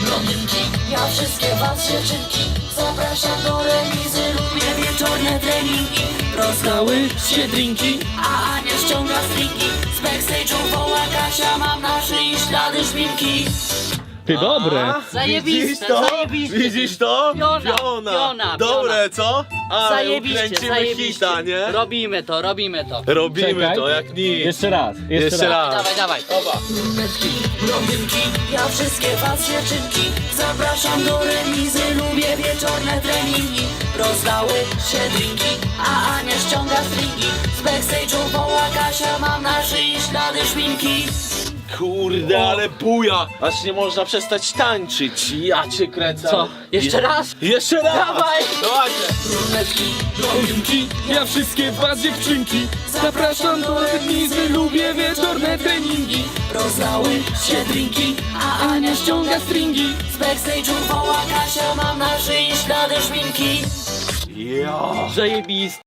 blondynki Ja wszystkie was dziewczynki Zapraszam do remizy. Lubię wieczorne treningi Rozdały się drinki A Ania ściąga stringi Z backstage'u woła Kasia Mam na szyi ślady szminki Ty dobre. Zajebiste, Widzisz to? zajebiste. Widzisz to? Piona, Dobre, co? Ale Zajebiście, zajebiście. hita, nie? Robimy to, robimy to. Robimy Czekaj. to jak nic. Jeszcze raz. Jeszcze, Jeszcze raz. Dawaj, dawaj. Blondynki Ja wszystkie was dziewczynki Zapraszam do remizy Lubię wieczorne treningi Rozdały się drinki A Ania ściąga stringi Z backstage'u woła Kasia Mam na szyi ślady szminki Kurde, ale buja! Aż nie można przestać tańczyć. Ja cię kręcę. Co? Jeszcze raz? Jeszcze raz! Dawaj! Dawajcie! Brunetki, blondynki Ja wszystkie was dziewczynki zapraszam do remizy, lubię wieczorne treningi. Rozdały się drinki A Ania ściąga stringi Z backstage'u woła Kasia Mam na szyi ślady szminki Ja. Zajebiste.